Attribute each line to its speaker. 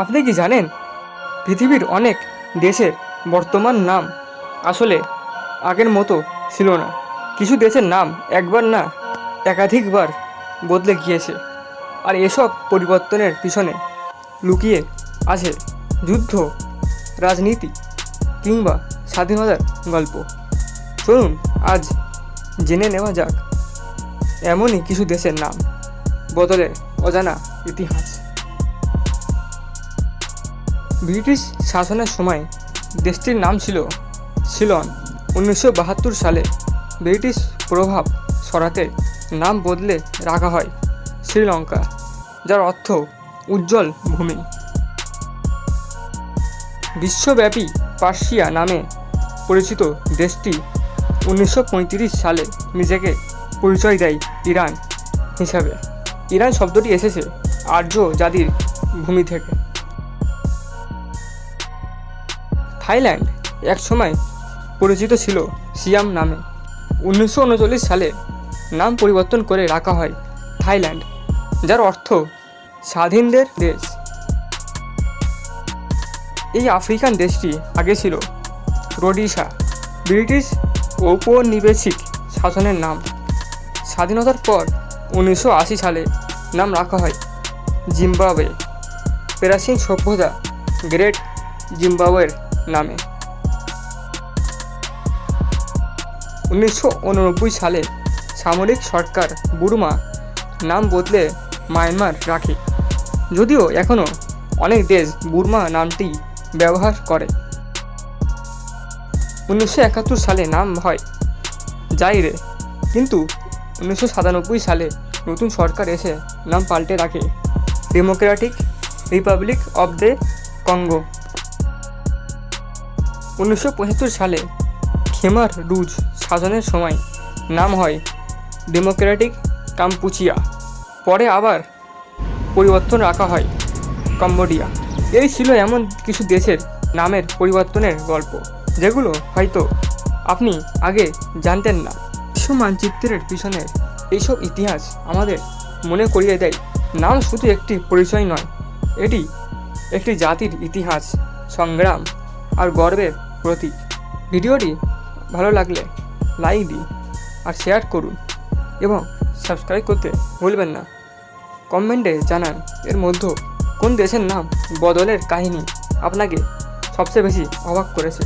Speaker 1: আপনি কি জানেন? পৃথিবীর অনেক দেশের বর্তমান নাম আসলে আগের মতো ছিল না। কিছু দেশের নাম একবার না একাধিকবার বদলে গিয়েছে আর এসব পরিবর্তনের পিছনে লুকিয়ে আছে যুদ্ধ, রাজনীতি কিংবা স্বাধীনতার গল্প। চলুন আজ জেনে নেওয়া যাক, এমনই কিছু দেশের নাম, বদলে অজানা ইতিহাস। ব্রিটিশ শাসনের সময় দেশটির নাম ছিল সিলন। উনিশশো বাহাত্তর সালে ব্রিটিশ প্রভাব সরাতে নাম বদলে রাখা হয় শ্রীলঙ্কা, যার অর্থ উজ্জ্বল ভূমি। বিশ্বব্যাপী পার্সিয়া নামে পরিচিত দেশটি উনিশশো পঁয়ত্রিশ সালে নিজেকে পরিচয় দেয় ইরান হিসাবে। ইরান শব্দটি এসেছে আর্য জাতির ভূমি থেকে। থাইল্যান্ড একসময় পরিচিত ছিল সিয়াম নামে। উনিশশো উনচল্লিশ সালে নাম পরিবর্তন করে রাখা হয় থাইল্যান্ড, যার অর্থ স্বাধীনদের দেশ। এই আফ্রিকান দেশটি আগে ছিল রোডিশা, ব্রিটিশ ঔপনিবেশিক শাসনের নাম। স্বাধীনতার পর উনিশশো আশি সালে নাম রাখা হয় জিম্বাবুয়ে। প্রাচীন সভ্যতা গ্রেট জিম্বাবুয়ের নামে। উনিশশো উননব্বই সালে সামরিক সরকার বুরমা নাম বদলে মায়ানমার রাখে। যদিও এখনও অনেক দেশ বুরমা নামটি ব্যবহার করে। উনিশশো একাত্তর সালে নাম হয় জাইরে, কিন্তু উনিশশো সাতানব্বই সালে নতুন সরকার এসে নাম পাল্টে রাখে। Democratic republic of the Congo. উনিশশো পঁচাত্তর সালে খেমার রুজ শাসনের সময় নাম হয় ডেমোক্রেটিক কাম্পুচিয়া। পরে আবার পরিবর্তন রাখা হয় কম্বোডিয়া। এই ছিল এমন কিছু দেশের নামের পরিবর্তনের গল্প, যেগুলো হয়তো আপনি আগে জানতেন না। বিশ্ব মানচিত্রের পিছনের এইসব ইতিহাস আমাদের মনে করিয়ে দেয়। নাম শুধু একটি পরিচয় নয়, এটি একটি জাতির ইতিহাস, সংগ্রাম আর গর্বের প্রতীক ভিডিওটি ভালো লাগলে লাইক দিন আর শেয়ার করুন এবং সাবস্ক্রাইব করতে ভুলবেন না। কমেন্টে জানান এর মধ্যে কোন দেশের নাম বদলের কাহিনী আপনাকে সবচেয়ে বেশি অবাক করেছে।